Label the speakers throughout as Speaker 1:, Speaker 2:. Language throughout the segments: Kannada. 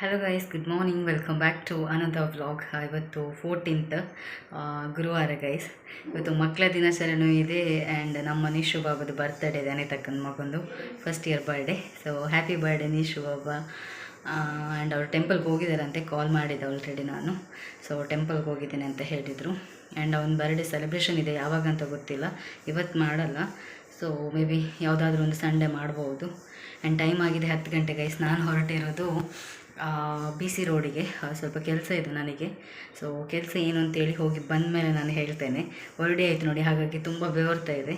Speaker 1: Hello guys good morning welcome back to Anantha vlog ಇವತ್ತು ಫೋರ್ಟೀನ್ತ್ ಗುರುವಾರ ಗೈಸ್ ಇವತ್ತು ಮಕ್ಕಳ ದಿನಾಚರಣೆ ಇದೆ ಆ್ಯಂಡ್ ನಮ್ಮ ನಿಶು ಬಾಬದು ಬರ್ತ್ಡೇ ಇದೆ, ಅನಿತಕ್ಕನ ಮಗಂದು. First year birthday so happy birthday Nishu baba. And ಅವ್ರು ಟೆಂಪಲ್ಗೆ ಹೋಗಿದ್ದಾರಂತೆ ಕಾಲ್ ಮಾಡಿದ್ದೆ ಆಲ್ರೆಡಿ ನಾನು. ಸೊ ಟೆಂಪಲ್ಗೆ ಹೋಗಿದ್ದೀನಿ ಅಂತ ಹೇಳಿದರು. ಆ್ಯಂಡ್ ಅವನ ಬರ್ಡೇ ಸೆಲೆಬ್ರೇಷನ್ ಇದೆ ಯಾವಾಗ ಅಂತ ಗೊತ್ತಿಲ್ಲ. ಇವತ್ತು ಮಾಡಲ್ಲ. ಸೊ ಮೇ ಬಿ ಯಾವುದಾದ್ರೂ ಒಂದು ಸಂಡೇ ಮಾಡ್ಬೋದು. ಆ್ಯಂಡ್ ಟೈಮ್ ಆಗಿದೆ ಹತ್ತು ಗಂಟೆ ಗೈಸ್ ನಾನು ಹೊರಟಿರೋದು ಬಿ ಸಿ ರೋಡಿಗೆ ಸ್ವಲ್ಪ ಕೆಲಸ ಇದೆ ನನಗೆ. ಸೊ ಕೆಲಸ ಏನು ಅಂತೇಳಿ ಹೋಗಿ ಬಂದ ಮೇಲೆ ನಾನು ಹೇಳ್ತೇನೆ. ಹೊರಡಿ ಆಯಿತು ನೋಡಿ, ಹಾಗಾಗಿ ತುಂಬ ಬೆವರ್ತಾ ಇದೆ.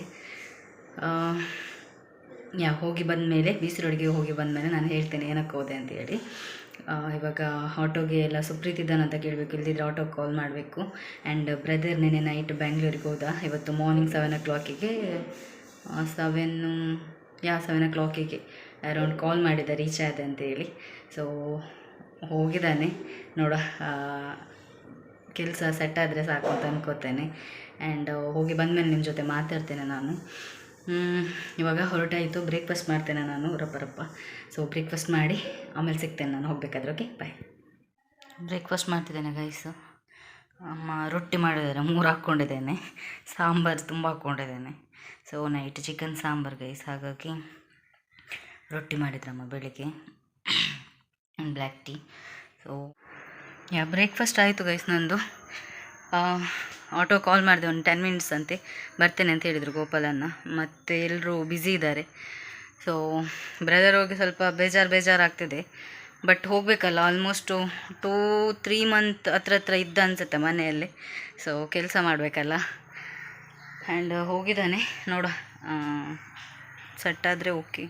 Speaker 1: ಯಾ, ಹೋಗಿ ಬಂದ ಮೇಲೆ ಬಿ ಸಿ ರೋಡಿಗೆ ಹೋಗಿ ಬಂದ ಮೇಲೆ ನಾನು ಹೇಳ್ತೇನೆ ಏನಕ್ಕೆ ಹೋದೆ ಅಂತೇಳಿ ಇವಾಗ ಆಟೋಗೆ ಎಲ್ಲ ಸುಪ್ರೀತ್ ಅಂತ ಕೇಳಬೇಕು. ಇಲ್ಲದಿದ್ದರೆ ಆಟೋಗೆ ಕಾಲ್ ಮಾಡಬೇಕು. ಆ್ಯಂಡ್ ಬ್ರದರ್ ನೆನೆ ನೈಟ್ ಬ್ಯಾಂಗ್ಳೂರಿಗೆ ಹೋದ. ಇವತ್ತು ಮಾರ್ನಿಂಗ್ ಸೆವೆನ್ ಓ ಕ್ಲಾಕಿಗೆ ಸೆವೆನ್ನು ಯಾ ಸೆವೆನ್ ಓ ಕ್ಲಾಕಿಗೆ ಅರೌಂಡ್ ಕಾಲ್ ಮಾಡಿದ್ದ ರೀಚ್ ಆದೆ ಅಂತೇಳಿ ಸೊ ಹೋಗಿದ್ದಾನೆ. ನೋಡ ಕೆಲಸ ಸೆಟ್ ಆದರೆ ಸಾಕು ಅಂತ ಅಂದ್ಕೋತೇನೆ ಆ್ಯಂಡ್ ಹೋಗಿ ಬಂದಮೇಲೆ ನಿಮ್ಮ ಜೊತೆ ಮಾತಾಡ್ತೇನೆ ನಾನು. ಇವಾಗ ಹೊರಟಾಯಿತು ಬ್ರೇಕ್ಫಾಸ್ಟ್ ಮಾಡ್ತೇನೆ ನಾನು, ರಪ್ಪ ರಪ್ಪ. ಸೊ ಬ್ರೇಕ್ಫಾಸ್ಟ್ ಮಾಡಿ, ಆಮೇಲೆ ಸಿಗ್ತೇನೆ ನಾನು, ಹೋಗಬೇಕಾದ್ರೆ ಓಕೆ ಬಾಯ್ ಬ್ರೇಕ್ಫಾಸ್ಟ್ ಮಾಡ್ತಿದ್ದೇನೆ ಗೈಸು ಅಮ್ಮ ರೊಟ್ಟಿ ಮಾಡಿದ್ದಾರೆ, ಮೂರು ಹಾಕ್ಕೊಂಡಿದ್ದೇನೆ. ಸಾಂಬಾರು ತುಂಬ ಹಾಕ್ಕೊಂಡಿದ್ದೇನೆ. So night chicken sambar guys ಹಾಗಾಗಿ ರೊಟ್ಟಿ ಮಾಡಿದ್ರಮ್ಮ ಬೆಳಿಗ್ಗೆ. Black tea so yeah breakfast ಆಯಿತು ಗೈಸ್ ನಂದು. ಆಟೋ ಕಾಲ್ ಮಾಡಿದೆ ಒಂದು ಟೆನ್ ಮಿನಿಟ್ಸ್ ಅಂತೆ. ಬರ್ತೇನೆ ಅಂತ ಹೇಳಿದರು ಗೋಪಾಲನ್ನ. ಮತ್ತು ಎಲ್ಲರೂ ಬ್ಯುಸಿ ಇದ್ದಾರೆ. ಸೊ ಬ್ರದರ್ ಹೋಗಿ ಸ್ವಲ್ಪ ಬೇಜಾರು ಬೇಜಾರಾಗ್ತಿದೆ ಬಟ್ ಹೋಗಬೇಕಲ್ಲ ಆಲ್ಮೋಸ್ಟು ಟೂ ತ್ರೀ ಮಂತ್ ಹತ್ರ ಹತ್ರ ಇದ್ದ ಅನಿಸುತ್ತೆ ಮನೆಯಲ್ಲಿ. ಸೊ ಕೆಲಸ ಮಾಡಬೇಕಲ್ಲ. ಆ್ಯಂಡ್ ಹೋಗಿದ್ದಾನೆ. ನೋಡ ಸೆಟ್ ಆದರೆ ಓಕೆ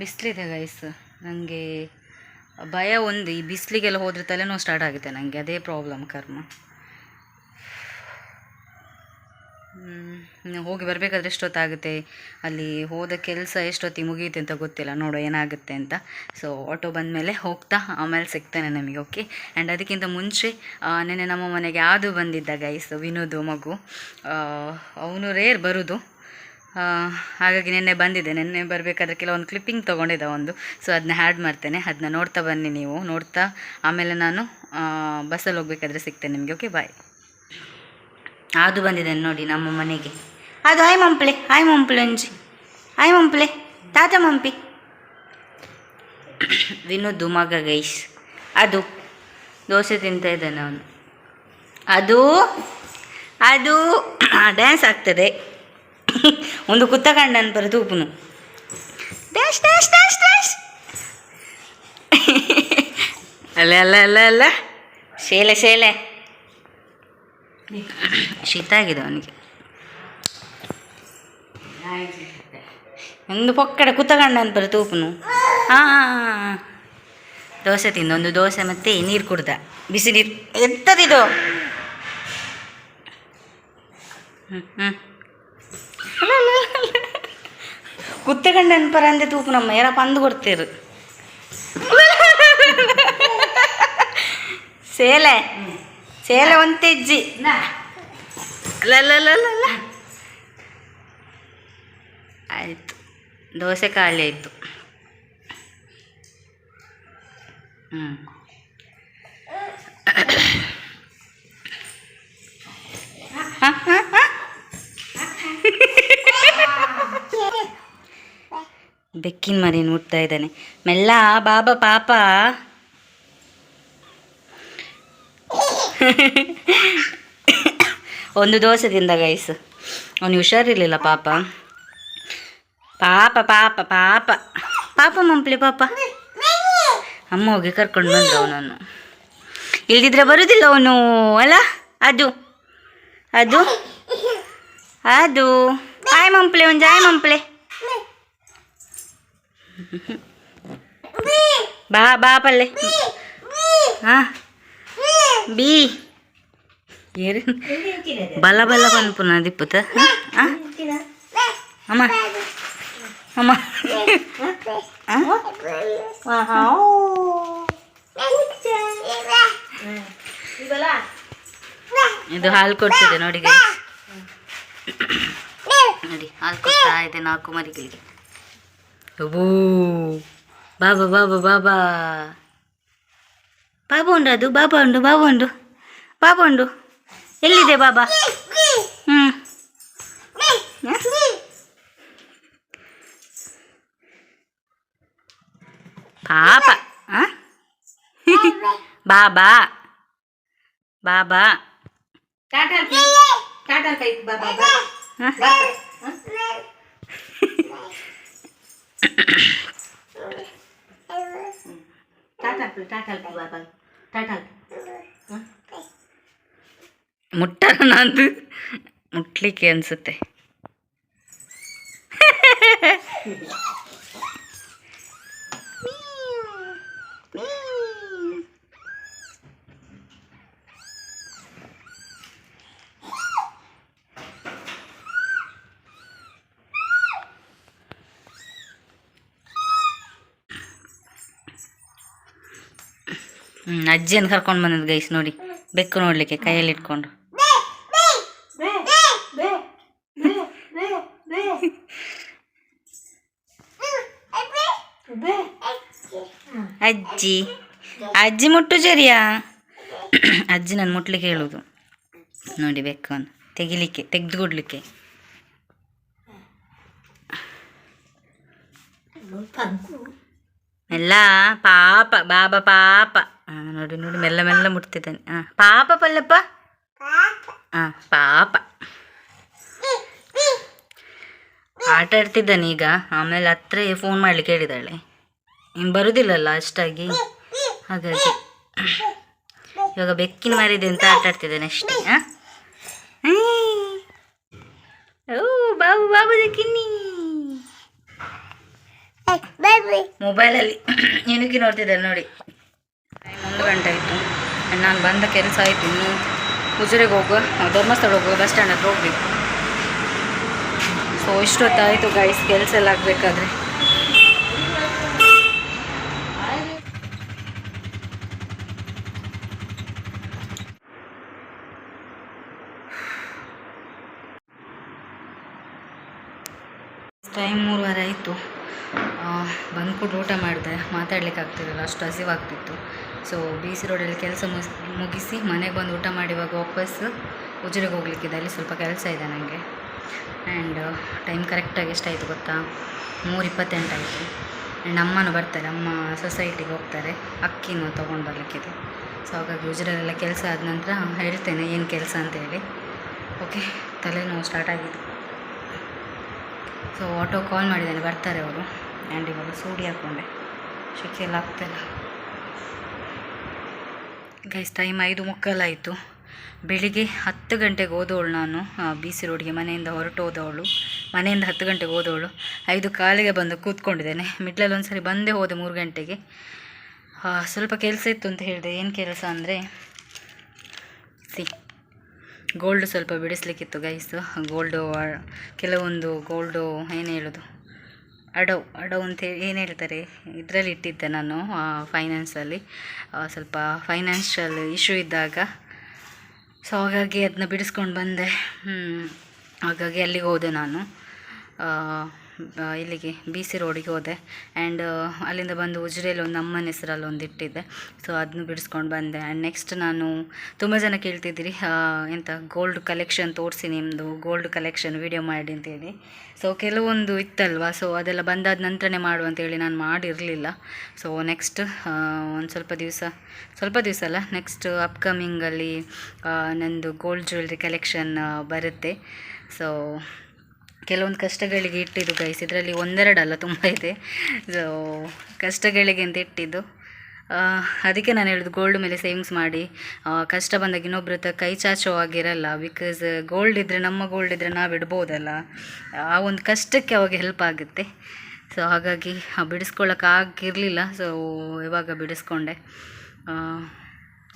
Speaker 1: ಬಿಸಿಲಿದೆ ಗೈಸ್ ನನಗೆ ಭಯ ಒಂದು. ಈ ಬಿಸಿಲಿಗೆಲ್ಲ ಹೋದರೆ ತಲೆನೋವು ಸ್ಟಾರ್ಟ್ ಆಗುತ್ತೆ ನನಗೆ ಅದೇ ಪ್ರಾಬ್ಲಮ್ ಕರ್ಮ. ಹೋಗಿ ಬರಬೇಕಾದ್ರೆ ಎಷ್ಟೊತ್ತಾಗುತ್ತೆ? ಅಲ್ಲಿ ಹೋದ ಕೆಲಸ ಎಷ್ಟೊತ್ತಿಗೆ ಮುಗಿಯುತ್ತೆ ಅಂತ ಗೊತ್ತಿಲ್ಲ. ನೋಡೋ ಏನಾಗುತ್ತೆ ಅಂತ. ಸೊ ಆಟೋ ಬಂದಮೇಲೆ ಹೋಗ್ತಾ ಆಮೇಲೆ ಸಿಗ್ತಾನೆ ನಮಗೆ ಓಕೆ ಆ್ಯಂಡ್ ಅದಕ್ಕಿಂತ ಮುಂಚೆ ನೆನ್ನೆ ನಮ್ಮ ಮನೆಗೆ ಯಾವುದು ಬಂದಿದ್ದ ಗೈಸ್ ವಿನೋದು ಮಗು. ಅವನು ರೇರ್ ಬರೋದು. ಹಾಗಾಗಿ ನಿನ್ನೆ ಬಂದಿದೆ ನಿನ್ನೆ ಬರಬೇಕಾದ್ರೆ ಕೆಲವೊಂದು ಕ್ಲಿಪ್ಪಿಂಗ್ ತೊಗೊಂಡಿದ್ದ ಒಂದು. ಸೊ ಅದನ್ನ ಹ್ಯಾಡ್ ಮಾಡ್ತೇನೆ. ಅದನ್ನ ನೋಡ್ತಾ ಬನ್ನಿ ನೀವು. ನೋಡ್ತಾ ಆಮೇಲೆ ನಾನು ಬಸ್ಸಲ್ಲಿ ಹೋಗ್ಬೇಕಾದ್ರೆ ಸಿಗ್ತೇನೆ ನಿಮಗೆ ಓಕೆ ಬಾಯ್ ಅದು ಬಂದಿದೆ ನೋಡಿ ನಮ್ಮ ಮನೆಗೆ. ಅದು ಹಾಯ್ ಮಂಪ್ಲೆ ಹಾಯ್ ಮಂಪ್ಲೆ ಅಂಜಿ. ಹಾಯ್ ಮಂಪ್ಲೆ ತಾತ ಮಂಪಿ ವಿನೋದ್ ಮಗ ಗೈಸ್ ಅದು, ದೋಸೆ ತಿಂತಾ ಇದ್ದಾನೆ ಅವನು ಅದು ಅದು ಡ್ಯಾನ್ಸ್ ಆಗ್ತದೆ. ಒಂದು ಕುತ್ತಕಂಡ ಅನ್ಬರು ತೂಪುನು ಡ್ಯಾಶ್ ಡ್ಯಾಶ್ ಡ್ಯಾಶ್ ಡ್ಯಾಶ್. ಅಲ್ಲ ಅಲ್ಲ ಅಲ್ಲ ಅಲ್ಲ. ಶೇಲೆ ಶೇಲೆ. ಶೀತ ಆಗಿದೆ ಅವನಿಗೆ. ಒಂದು ಪೊಕ್ಕಡ ಕುತ್ತಕಂಡ ಅನ್ಬರು ತೂಪುನು ಹಾಂ ದೋಸೆ ತಿಂದು, ಒಂದು ದೋಸೆ ಮತ್ತೆ ನೀರು ಕುಡ್ದ. ಬಿಸಿ ನೀರು. ಎಂಥದಿದು ಹ್ಞೂ ಹ್ಞೂ ಕುತ್ತಗಂಡ ನೆನಪರ ಅಂದೆ ತೂಪು ನಮ್ಮ ಯಾರ ಪಂದು ಕೊಡ್ತೀರು. ಸೇಲೆ ಸೇಲೆ ಒಂದು ತೆಜ್ಜಿ ದೋಸೆ ಖಾಲಿ ಆಯಿತು. ಹ್ಞೂ ಹಾಂ ಹಾಂ ಹಾಂ ಬೆಕ್ಕಿನ ಮರಿ ಮುಟ್ತಾ ಇದ್ದಾನೆ. ಮೆಲ್ಲ ಬಾಬಾ ಪಾಪ. ಒಂದು ದೋಸೆ ತಿಂದ ಗೈಸ್ ಅವನಿಗೆ ಹುಷಾರಿರಲಿಲ್ಲ ಪಾಪ. ಪಾಪ ಪಾಪ ಪಾಪ. ಪಾಪ ಮಂಪ್ಲಿ, ಪಾಪ. ಅಮ್ಮ ಹೋಗಿ ಕರ್ಕೊಂಡು ಬಂದ ಅವನನ್ನು. ಇಲ್ದಿದ್ರೆ ಬರುದಿಲ್ಲ ಅವನು. ಅಲ್ಲ, ಅದು. ಅದು. ಅದು. ಆಯ್ ಮಂಪ್ಲೆ, ಒಂದು ಆಯ್ ಮಂಪ್ಲೆ. ಬಾ ಬಾ ಪಲ್ಲೆ. ಹಾಂ. ಬಿ. ಏರಿ. ಬಲ ಬಲ ಪನ್ಪುನ ದಿಪ್ಪುತ. ಹಾ? ಅಮ್ಮ. ಅಮ್ಮ? ಇದು ಹಾಲು ಕೊಡ್ತಿದೆ ನೋಡಿ. ನೋಡಿ, ಹಾಲು ಕೊಡ್ತಾ ಇದೆ ನಾಲ್ಕು ಮರಿಗಳಿಗೆ. ಅಬ್ಬೂ ಬಾಬಾ ಬಾಬಾ ಬಾಬಾ ಬಾಬಾ ಉಂಡು ಅದು ಬಾಬಾ ಉಂಡು ಬಾಬಾ ಉಂಡು ಬಾಬಾ ಉಂಡು ಎಲ್ಲಿದೆ ಬಾಬಾ ಹ್ಞೂ ಪಾಪ ಆ? ಬಾಬಾ ಬಾಬಾ ಹ? ಮುಟ್ಟಣ ನಂದು ಮುಟ್ಲಿಕ್ಕೆ ಅನ್ಸುತ್ತೆ ಹ್ಞೂ ಅಜ್ಜಿಯನ್ನು ಕರ್ಕೊಂಡು ಬಂದದ್ದು ಗೈಸ್ ನೋಡಿ. ಬೆಕ್ಕು ನೋಡಲಿಕ್ಕೆ ಕೈಯಲ್ಲಿ ಇಟ್ಕೊಂಡು. ಅಜ್ಜಿ. ಅಜ್ಜಿ ಮುಟ್ಟು ಜರಿಯಾ? ಅಜ್ಜಿ ನಾನು ಮುಟ್ಲಿಕ್ಕೆ ಹೇಳೋದು. ನೋಡಿ ಬೆಕ್ಕನ್ನು ತೆಗಿಲಿಕ್ಕೆ ತೆಗೆದುಕೊಡ್ಲಿಕ್ಕೆ. ಎಲ್ಲ ಪಾಪ ಬಾಬಾ ಪಾಪ. ಆ, ನೋಡಿ ನೋಡಿ ಮೆಲ್ಲ ಮೆಲ್ಲ ಮುಟ್ತಿದ್ದಾನೆ. ಹಾಂ ಪಾಪ ಪಲ್ಲಪ್ಪ? ಹಾಂ ಪಾಪ. ಆಟ ಆಡ್ತಿದ್ದಾನೆ ಈಗ. ಆಮೇಲೆ ಹತ್ರ ಫೋನ್ ಮಾಡಲಿಕ್ಕೆ ಹೇಳಿದಾಳೆ. ಇನ್ನು ಬರುದಿಲ್ಲಲ್ಲ ಅಷ್ಟಾಗಿ. ಹಾಗಾಗಿ ಇವಾಗ ಬೆಕ್ಕಿನ ಮಾರಿದೆ ಅಂತ ಆಟ ಆಡ್ತಿದ್ದಾನೆ ಅಷ್ಟೇ. ಹಾಂ ಓ ಬಾಬು ಬಾಬು ಕಿನ್ನಿ. ಮೊಬೈಲಲ್ಲಿ ಏನಕ್ಕೆ ನೋಡ್ತಿದ್ದಾರೆ ನೋಡಿ. ಗಂಟೆ ಆಯಿತು. ನಾನು ಬಂದ ಕೆಲಸ ಆಯಿತು. ಇನ್ನು ಉಜಿರೆಗೆ ಹೋಗುವ ಧರ್ಮಸ್ಥಳ ಹೋಗುವ ಬಸ್ ಸ್ಟ್ಯಾಂಡ್ ಹತ್ರ ಹೋಗಬೇಕು. ಸೊ ಇಷ್ಟೊತ್ತಾಯಿತು ಗೈಸ್ ಕೆಲಸ ಎಲ್ಲ ಆಗಬೇಕಾದ್ರೆ. ಟೈಮ್ ಮೂರುವರೆ ಆಯಿತು. ಬಂದ್ಬಿಟ್ಟು ಊಟ ಮಾಡಿದೆ. ಮಾತಾಡ್ಲಿಕ್ಕೆ ಆಗ್ತಿರಲಿಲ್ಲ ಅಷ್ಟು ಹಸಿವಾಗ್ತಿತ್ತು. ಸೊ ಬಿ ಸಿ ರೋಡಲ್ಲಿ ಕೆಲಸ ಮುಗಿಸ್ ಮನೆಗೆ ಬಂದು ಊಟ ಮಾಡಿ ಇವಾಗ ವಾಪಸ್ ಉಜಿರೆಗೆ ಹೋಗ್ಲಿಕ್ಕಿದೆ ಅಲ್ಲಿ ಸ್ವಲ್ಪ ಕೆಲಸ ಇದೆ ನನಗೆ ಆ್ಯಂಡ್ ಟೈಮ್ ಕರೆಕ್ಟಾಗಿ ಎಷ್ಟಾಯಿತು ಗೊತ್ತಾ? ಮೂರು ಇಪ್ಪತ್ತೆಂಟಾಯಿತು ಆ್ಯಂಡ್ ಅಮ್ಮನೂ ಬರ್ತಾರೆ, ಅಮ್ಮ ಸೊಸೈಟಿಗೆ ಹೋಗ್ತಾರೆ. ಅಕ್ಕಿನೂ ತೊಗೊಂಡು ಬರಲಿಕ್ಕಿದೆ. ಸೊ ಹಾಗಾಗಿ ಉಜಿರೆಲ್ಲ ಕೆಲಸ ಆದ ನಂತರ ಹೇಳ್ತೇನೆ ಏನು ಕೆಲಸ ಅಂತೇಳಿ ಓಕೆ ತಲೆನೋವು ಸ್ಟಾರ್ಟ್ ಆಗಿದೆ. ಸೊ ಆಟೋ ಕಾಲ್ ಮಾಡಿದ್ದೇನೆ, ಬರ್ತಾರೆ ಅವರು. ಆ್ಯಂಡ್ ಇವಾಗ ಸೂಡಿ ಹಾಕ್ಕೊಂಡೆ ಶೆಕೆ ಎಲ್ಲ ಆಗ್ತಾಯಿಲ್ಲ ಗೈಸ್ ಟೈಮ್ ಐದು ಮುಕ್ಕಾಲಾಯಿತು. ಬೆಳಿಗ್ಗೆ ಹತ್ತು ಗಂಟೆಗೆ ಹೋದವಳು ನಾನು. ಬಿ ಸಿ ರೋಡ್ಗೆ ಮನೆಯಿಂದ ಹೊರಟು ಹೋದವಳು. ಮನೆಯಿಂದ ಹತ್ತು ಗಂಟೆಗೆ ಹೋದವಳು. ಐದು ಕಾಲಿಗೆ ಬಂದು ಕೂತ್ಕೊಂಡಿದ್ದೇನೆ. ಮಿಡ್ಲಲ್ಲಿ ಒಂದು ಸರಿ ಬಂದೇ ಹೋದೆ ಮೂರು ಗಂಟೆಗೆ. ಸ್ವಲ್ಪ ಕೆಲಸ ಇತ್ತು ಅಂತ ಹೇಳಿದೆ. ಏನು ಕೆಲಸ ಅಂದರೆ, ಸಿ ಗೋಲ್ಡ್ ಸ್ವಲ್ಪ ಬಿಡಿಸ್ಲಿಕ್ಕಿತ್ತು ಗೈಸು ಗೋಲ್ಡು ಕೆಲವೊಂದು ಗೋಲ್ಡು ಏನು ಹೇಳೋದು? ಅಡವ್ ಅಡವ್ ಅಂತ ಹೇಳಿ ಏನು ಹೇಳ್ತಾರೆ? ಇದರಲ್ಲಿ ಇಟ್ಟಿದ್ದೆ ನಾನು ಫೈನಾನ್ಸಲ್ಲಿ ಸ್ವಲ್ಪ ಫೈನಾನ್ಷಿಯಲ್ ಇಶ್ಯೂ ಇದ್ದಾಗ. ಸೊ ಹಾಗಾಗಿ ಅದನ್ನ ಬಿಡಿಸ್ಕೊಂಡು ಬಂದೆ. ಹಾಗಾಗಿ ಅಲ್ಲಿಗೆ ಹೋದೆ ನಾನು. ಇಲ್ಲಿಗೆ ಬಿ ಸಿ ರೋಡಿಗೆ ಹೋದೆ. ಆ್ಯಂಡ್ ಅಲ್ಲಿಂದ ಬಂದು ಉಜಿರೆಯಲ್ಲಿ ಒಂದು ಅಮ್ಮನ ಹೆಸರಲ್ಲಿ ಒಂದು ಇಟ್ಟಿದ್ದೆ. ಸೊ ಅದನ್ನು ಬಿಡಿಸ್ಕೊಂಡು ಬಂದೆ. ಆ್ಯಂಡ್ ನೆಕ್ಸ್ಟ್ ನಾನು ತುಂಬ ಜನ ಕೇಳ್ತಿದ್ದೀರಿ. ಎಂಥ ಗೋಲ್ಡ್ ಕಲೆಕ್ಷನ್ ತೋರಿಸಿ ನಿಮ್ಮದು ಗೋಲ್ಡ್ ಕಲೆಕ್ಷನ್ ವಿಡಿಯೋ ಮಾಡಿ ಅಂತೇಳಿ. ಸೊ ಕೆಲವೊಂದು ಇತ್ತಲ್ವ? ಸೊ ಅದೆಲ್ಲ ಬಂದಾದ ನಂತರನೇ ಮಾಡು ಅಂತೇಳಿ ನಾನು ಮಾಡಿರಲಿಲ್ಲ. ಸೊ ನೆಕ್ಸ್ಟ್ ಒಂದು ಸ್ವಲ್ಪ ದಿವಸ ಸ್ವಲ್ಪ ದಿವಸ ಅಲ್ಲ ನೆಕ್ಸ್ಟ್ ಅಪ್ಕಮಿಂಗಲ್ಲಿ ನಂದು ಗೋಲ್ಡ್ ಜ್ಯುವೆಲ್ರಿ ಕಲೆಕ್ಷನ್ ಬರುತ್ತೆ. ಸೊ ಕೆಲವೊಂದು ಕಷ್ಟಗಳಿಗೆ ಇಟ್ಟಿದ್ದು ಗೈಸ್ ಇದರಲ್ಲಿ ಒಂದೆರಡಲ್ಲ, ತುಂಬ ಇದೆ. ಸೊ ಕಷ್ಟಗಳಿಗೆ ಅಂತ ಇಟ್ಟಿದ್ದು. ಅದಕ್ಕೆ ನಾನು ಹೇಳೋದು ಗೋಲ್ಡ್ ಮೇಲೆ ಸೇವಿಂಗ್ಸ್ ಮಾಡಿ. ಕಷ್ಟ ಬಂದಾಗ ಇನ್ನೊಬ್ರ ಹತ್ರ ಕೈ ಚಾಚೋ ಆಗಿರಲ್ಲ ಬಿಕಾಸ್ ಗೋಲ್ಡ್ ಇದ್ದರೆ ನಮ್ಮ ಗೋಲ್ಡ್ ಇದ್ದರೆ ನಾವು ಇಡ್ಬೋದಲ್ಲ. ಆ ಒಂದು ಕಷ್ಟಕ್ಕೆ ಅವಾಗ ಹೆಲ್ಪ್ ಆಗುತ್ತೆ. ಸೊ ಹಾಗಾಗಿ ಬಿಡಿಸ್ಕೊಳ್ಳೋಕ್ಕಾಗಿರಲಿಲ್ಲ ಸೊ ಇವಾಗ ಬಿಡಿಸ್ಕೊಂಡೆ.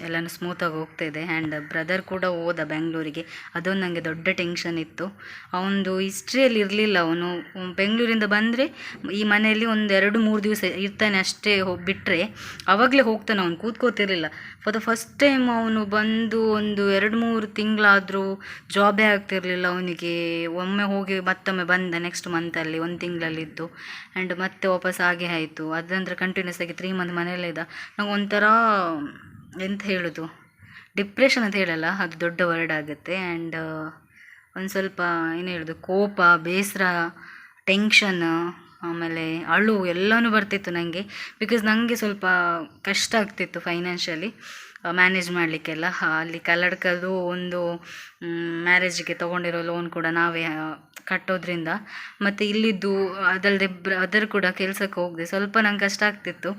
Speaker 1: ಎಲ್ಲನೂ ಸ್ಮೂತಾಗಿ ಹೋಗ್ತಾಯಿದೆ ಆ್ಯಂಡ್ ಬ್ರದರ್ ಕೂಡ ಹೋದ ಬೆಂಗಳೂರಿಗೆ ಅದೊಂದು ನನಗೆ ದೊಡ್ಡ ಟೆನ್ಷನ್ ಇತ್ತು. ಅವನದು ಹಿಸ್ಟ್ರಿಯಲ್ಲಿ ಇರಲಿಲ್ಲ ಅವನು. ಬೆಂಗಳೂರಿಂದ ಬಂದರೆ ಈ ಮನೆಯಲ್ಲಿ ಒಂದು ಎರಡು, ಮೂರು ದಿವಸ ಇರ್ತಾನೆ ಅಷ್ಟೇ ಹೋಗಿ ಬಿಟ್ಟರೆ ಆವಾಗಲೇ ಹೋಗ್ತಾನೆ ಅವನು. ಕೂತ್ಕೋತಿರ್ಲಿಲ್ಲ. ಫಾರ್ ದ ಫಸ್ಟ್ ಟೈಮ್ ಅವನು ಬಂದು ಒಂದು ಎರಡು, ಮೂರು ತಿಂಗಳಾದರೂ ಜಾಬೇ ಆಗ್ತಿರಲಿಲ್ಲ ಅವನಿಗೆ. ಒಮ್ಮೆ ಹೋಗಿ ಮತ್ತೊಮ್ಮೆ ಬಂದ ನೆಕ್ಸ್ಟ್ ಮಂತಲ್ಲಿ ಒಂದು ತಿಂಗಳಲ್ಲಿದ್ದು. ಆ್ಯಂಡ್ ಮತ್ತೆ ವಾಪಸ್ ಹಾಗೆ ಆಯಿತು. ಅದಂದ್ರೆ ಕಂಟಿನ್ಯೂಸ್ ಆಗಿ ತ್ರೀ ಮಂತ್ ಮನೆಯಲ್ಲೇ ಇದ್ದ. ನಂಗೆ ಒಂಥರ ಎಂತ ಹೇಳೋದು? ಡಿಪ್ರೆಷನ್ ಅಂತ ಹೇಳಲ್ಲ, ಅದು ದೊಡ್ಡ ವರ್ಡ್ ಆಗುತ್ತೆ. ಆ್ಯಂಡ್ ಒಂದು ಸ್ವಲ್ಪ ಏನು ಹೇಳೋದು? ಕೋಪ, ಬೇಸರ ಟೆನ್ಷನ್ ಆಮೇಲೆ ಅಳು ಎಲ್ಲವೂ ಬರ್ತಿತ್ತು ನನಗೆ ಬಿಕಾಸ್ ನನಗೆ ಸ್ವಲ್ಪ ಕಷ್ಟ ಆಗ್ತಿತ್ತು ಫೈನಾನ್ಷಿಯಲಿ ಮ್ಯಾನೇಜ್ ಮಾಡಲಿಕ್ಕೆಲ್ಲ. ಅಲ್ಲಿ ಕಲ್ಲಡ್ಕದು ಒಂದು ಮ್ಯಾರೇಜಿಗೆ ತೊಗೊಂಡಿರೋ ಲೋನ್ ಕೂಡ ನಾವೇ ಕಟ್ಟೋದ್ರಿಂದ. ಮತ್ತು ಇಲ್ಲಿದ್ದು ಅದಲ್ಲದೆ ಅದರ ಕೂಡ ಕೆಲಸಕ್ಕೆ ಹೋಗದೆ. ಸ್ವಲ್ಪ ನಂಗೆ ಕಷ್ಟ ಆಗ್ತಿತ್ತು.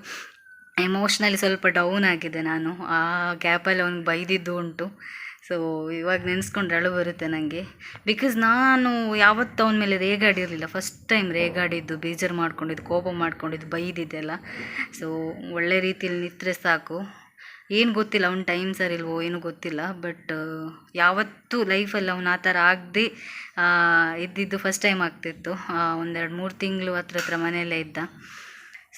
Speaker 1: ಎಮೋಷ್ನಲಿ ಸ್ವಲ್ಪ ಡೌನ್ ಆಗಿದೆ ನಾನು. ಆ ಗ್ಯಾಪಲ್ಲಿ ಅವ್ನಿಗೆ ಬೈದಿದ್ದು ಉಂಟು. ಸೊ ಇವಾಗ ನೆನೆಸ್ಕೊಂಡ್ರೆ ಅಳು ಬರುತ್ತೆ ನನಗೆ ಬಿಕಾಸ್ ನಾನು ಯಾವತ್ತೂ ಅವನ ಮೇಲೆ ರೇಗಾಡಿರಲಿಲ್ಲ. ಫಸ್ಟ್ ಟೈಮ್ ರೇಗಾಡಿದ್ದು, ಬೇಜಾರು ಮಾಡ್ಕೊಂಡಿದ್ದು, ಕೋಪ ಮಾಡ್ಕೊಂಡಿದ್ದು ಬೈದಿದ್ದೆಲ್ಲ ಸೊ ಒಳ್ಳೆ ರೀತಿಯಲ್ಲಿ ನಿಂತರೆ ಸಾಕು. ಏನು ಗೊತ್ತಿಲ್ಲ, ಅವ್ನ ಟೈಮ್ ಸರಿ ಇಲ್ವೋ ಏನೂ ಗೊತ್ತಿಲ್ಲ. ಬಟ್ ಯಾವತ್ತೂ ಲೈಫಲ್ಲಿ ಅವ್ನು ಆ ಥರ ಆಗದೆ ಇದ್ದಿದ್ದು ಫಸ್ಟ್ ಟೈಮ್ ಆಗ್ತಿತ್ತು. ಒಂದೆರಡು ಮೂರು ತಿಂಗಳು ಹತ್ರ ಹತ್ರ ಮನೆಯಲ್ಲೇ ಇದ್ದ.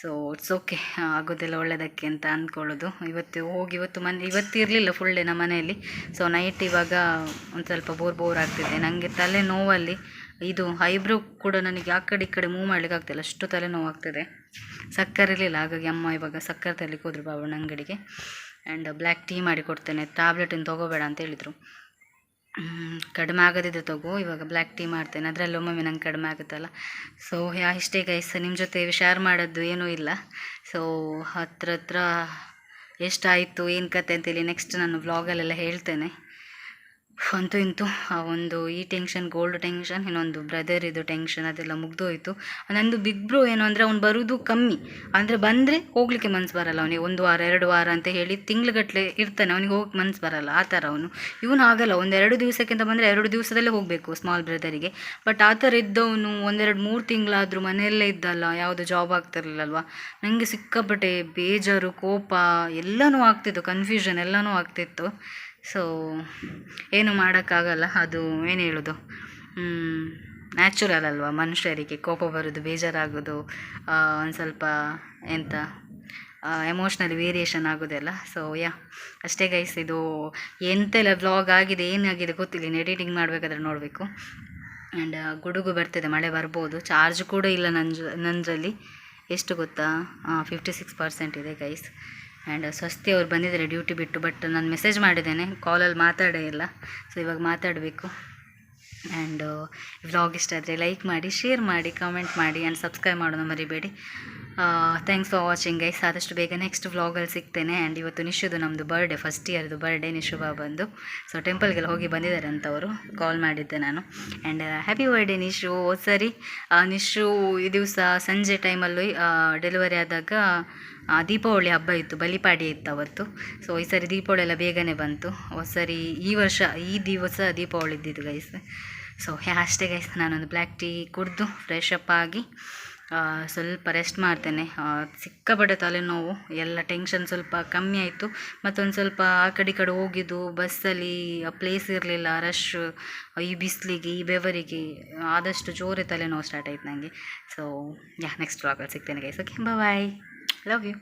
Speaker 1: ಸೊ ಇಟ್ಸ್ ಓಕೆ ಆಗೋದೆಲ್ಲ ಒಳ್ಳೆಯದಕ್ಕೆ ಅಂತ ಅಂದ್ಕೊಳ್ಳೋದು. ಇವತ್ತು ಹೋಗಿ, ಇವತ್ತು ಮನೆ, ಇವತ್ತು ಇರಲಿಲ್ಲ ಫುಲ್ ಡೇ ನಮ್ಮ ಮನೆಯಲ್ಲಿ. ಸೊ ನೈಟ್ ಇವಾಗ ಒಂದು ಸ್ವಲ್ಪ ಬೋರ್ ಬೋರ್ ಆಗ್ತಿದೆ. ನನಗೆ ತಲೆ ನೋವಲ್ಲಿ ಇದು ಐಬ್ರೋ ಕೂಡ ನನಗೆ ಆ ಕಡೆ ಈ ಕಡೆ ಮೂವ್ ಮಾಡ್ಲಿಕ್ಕೆ ಆಗ್ತಿಲ್ಲ. ಅಷ್ಟು ತಲೆ ನೋವು ಆಗ್ತಿದೆ. ಸಕ್ಕರೆ ಇರಲಿಲ್ಲ. ಹಾಗಾಗಿ ಅಮ್ಮ ಇವಾಗ ಸಕ್ಕರೆ ತರಲಿಕ್ಕೆ ಬಾಬು ಬಾಬಣ್ಣ ಅಂಗಡಿಗೆ. ಆ್ಯಂಡ್ ಬ್ಲ್ಯಾಕ್ ಟೀ ಮಾಡಿ ಕೊಡ್ತೇನೆ ಟ್ಯಾಬ್ಲೆಟನ್ನು ತೊಗೋಬೇಡ ಅಂತ ಹೇಳಿದರು. ಕಡಿಮೆ ಆಗದಿದ್ರೆ ತಗೋ, ಇವಾಗ ಬ್ಲ್ಯಾಕ್ ಟೀ ಮಾಡ್ತೇನೆ. ಅದರಲ್ಲಿ ಒಮ್ಮೊಮ್ಮೆ ನಂಗೆ ಕಡಿಮೆ ಆಗುತ್ತಲ್ಲ. ಸೊ ಯಾ, ಇಷ್ಟೇ ಗೈಸ್ ನಿಮ್ಮ ಜೊತೆ ಶೇರ್ ಮಾಡೋದು ಏನೂ ಇಲ್ಲ. ಸೊ ಹತ್ರ ಹತ್ರ ಎಷ್ಟಾಯಿತು, ಏನು ಕತೆ ಅಂತೇಳಿ ನೆಕ್ಸ್ಟ್ ನಾನು ವ್ಲಾಗಲ್ಲೆಲ್ಲ ಹೇಳ್ತೇನೆ. ಅಂತೂ ಇಂತೂ ಆ ಒಂದು ಈ ಟೆನ್ಷನ್ ಗೋಲ್ಡ್ ಟೆನ್ಷನ್ ಇನ್ನೊಂದು ಬ್ರದರ್ ಇದು ಟೆನ್ಷನ್ ಅದೆಲ್ಲ ಮುಗ್ದೋಯ್ತು. ನಂದು ಬಿಗ್ ಬ್ರೋ ಏನು ಅಂದರೆ ಅವ್ನು ಬರೋದು ಕಮ್ಮಿ. ಅಂದರೆ ಬಂದರೆ ಹೋಗ್ಲಿಕ್ಕೆ ಮನ್ಸು ಬರಲ್ಲ ಅವನಿಗೆ. ಒಂದು ವಾರ, ಎರಡು ವಾರ ಅಂತ ಹೇಳಿ ತಿಂಗ್ಳುಗಟ್ಟಲೆ ಇರ್ತಾನೆ. ಅವನಿಗೆ ಹೋಗಿ ಮನ್ಸು ಬರಲ್ಲ. ಆ ಥರ ಅವನು. ಇವನು ಆಗಲ್ಲ. ಒಂದೆರಡು ದಿವಸಕ್ಕಿಂತ ಬಂದರೆ ಎರಡು ದಿವಸದಲ್ಲೇ ಹೋಗಬೇಕು ಸ್ಮಾಲ್ ಬ್ರದರಿಗೆ ಬಟ್ ಆ ಥರ ಇದ್ದವನು ಒಂದೆರಡು ಮೂರು ತಿಂಗಳಾದರೂ ಮನೆಯಲ್ಲೇ ಇದ್ದಲ್ಲ. ಯಾವುದು ಜಾಬ್ ಆಗ್ತಿರ್ಲಿಲ್ಲಲ್ವ? ನನಗೆ ಸಿಕ್ಕಾಪಟ್ಟೆ ಬೇಜಾರು, ಕೋಪ ಎಲ್ಲನೂ ಆಗ್ತಿತ್ತು. ಕನ್ಫ್ಯೂಷನ್ ಎಲ್ಲನೂ ಆಗ್ತಿತ್ತು. ಸೊ ಏನು ಮಾಡೋಕ್ಕಾಗಲ್ಲ, ಅದು ಏನು ಹೇಳೋದು? ನ್ಯಾಚುರಲ್ ಅಲ್ವಾ? ಮನುಷ್ಯರಿಗೆ ಕೋಪ ಬರೋದು, ಬೇಜಾರಾಗೋದು ಒಂದು ಸ್ವಲ್ಪ ಎಂತ ಎಮೋಷ್ನಲಿ ವೇರಿಯೇಷನ್ ಆಗೋದೆಲ್ಲ. ಸೊ ಯಾ ಅಷ್ಟೇ ಗೈಸ್ ಇದು ಎಂತೆಲ್ಲ ವ್ಲಾಗ್ ಆಗಿದೆ, ಏನಾಗಿದೆ ಗೊತ್ತಿಲ್ಲ. ಇನ್ನು ಎಡಿಟಿಂಗ್ ಮಾಡಬೇಕಾದ್ರೆ ನೋಡಬೇಕು. ಆ್ಯಂಡ್ ಗುಡುಗು ಬರ್ತಿದೆ, ಮಳೆ ಬರ್ಬೋದು. ಚಾರ್ಜ್ ಕೂಡ ಇಲ್ಲ ನನ್ನ ನನ್ನದ್ರಲ್ಲಿ ಎಷ್ಟು ಗೊತ್ತಾ? ಫಿಫ್ಟಿ ಸಿಕ್ಸ್ ಪರ್ಸೆಂಟ್ ಇದೆ ಗೈಸ್ ಆ್ಯಂಡ್ ಸ್ವಸ್ತಿ ಅವ್ರು ಬಂದಿದ್ದಾರೆ ಡ್ಯೂಟಿ ಬಿಟ್ಟು ಬಟ್ ನಾನು ಮೆಸೇಜ್ ಮಾಡಿದ್ದೇನೆ ಕಾಲಲ್ಲಿ ಮಾತಾಡೇ ಇಲ್ಲ. ಸೊ ಇವಾಗ ಮಾತಾಡಬೇಕು. ಆ್ಯಂಡ್ ವ್ಲಾಗ್ ಇಷ್ಟ ಆದರೆ ಲೈಕ್ ಮಾಡಿ ಶೇರ್ ಮಾಡಿ ಕಾಮೆಂಟ್ ಮಾಡಿ ಆ್ಯಂಡ್ ಸಬ್ಸ್ಕ್ರೈಬ್ ಮಾಡೋದು ಮರಿಬೇಡಿ. ಥ್ಯಾಂಕ್ಸ್ ಫಾರ್ ವಾಚಿಂಗ್ ಗೈಸ್ ಆದಷ್ಟು ಬೇಗ ನೆಕ್ಸ್ಟ್ ವ್ಲಾಗಲ್ಲಿ ಸಿಗ್ತೇನೆ. ಆ್ಯಂಡ್ ಇವತ್ತು ನಿಶುದು ನಮ್ಮದು ಬರ್ಡೇ ಫಸ್ಟ್ ಇಯರ್ದು ಬರ್ಡೇ ನಿಶು ಬಂದು. ಸೊ ಟೆಂಪಲ್ಗೆಲ್ಲ ಹೋಗಿ ಬಂದಿದ್ದಾರೆ ಅಂತ ಅವರು ಕಾಲ್ ಮಾಡಿದ್ದೆ ನಾನು. And happy birthday Nishu. ಸರಿ. ನಿಶು, ಈ ದಿವಸ ಸಂಜೆ ಟೈಮಲ್ಲಿ ಡೆಲಿವರಿ ಆದಾಗ ದೀಪಾವಳಿ ಹಬ್ಬ ಇತ್ತು. ಬಲಿಪಾಡಿ ಇತ್ತು ಅವತ್ತು. ಸೊ ಈ ಸರಿ ದೀಪಾವಳಿ ಎಲ್ಲ ಬೇಗನೆ ಬಂತು. ಸರಿ. ಈ ವರ್ಷ, ಈ ದಿವಸ ದೀಪಾವಳಿ ಇದ್ದಿದ್ದು ಗೈಸ್ ಸೊ ಅಷ್ಟೇ ಗೈಸ್ ನಾನೊಂದು ಬ್ಲ್ಯಾಕ್ ಟೀ ಕುಡಿದು ಫ್ರೆಶ್ ಅಪ್ ಆಗಿ ಸ್ವಲ್ಪ ರೆಸ್ಟ್ ಮಾಡ್ತೇನೆ. ಸಿಕ್ಕಾಪಟ್ಟೆ ತಲೆನೋವು, ಎಲ್ಲ ಟೆನ್ಷನ್ ಸ್ವಲ್ಪ ಕಮ್ಮಿ ಆಯಿತು. ಮತ್ತೊಂದು ಸ್ವಲ್ಪ ಆ ಕಡೆ ಈ ಕಡೆ ಹೋಗಿದ್ದು ಬಸ್ಸಲ್ಲಿ ಪ್ಲೇಸ್ ಇರಲಿಲ್ಲ ರಶ್ ಈ ಬಿಸಿಲಿಗೆ, ಈ ಬೆವರಿಗೆ ಆದಷ್ಟು ಜೋರೇ ತಲೆನೋವು ಸ್ಟಾರ್ಟ್ ಆಯಿತು ನನಗೆ ಸೊ ಯಾ ನೆಕ್ಸ್ಟ್ ವ್ಲಾಗಲ್ಲಿ ಸಿಗ್ತೇನೆ guys okay bye love you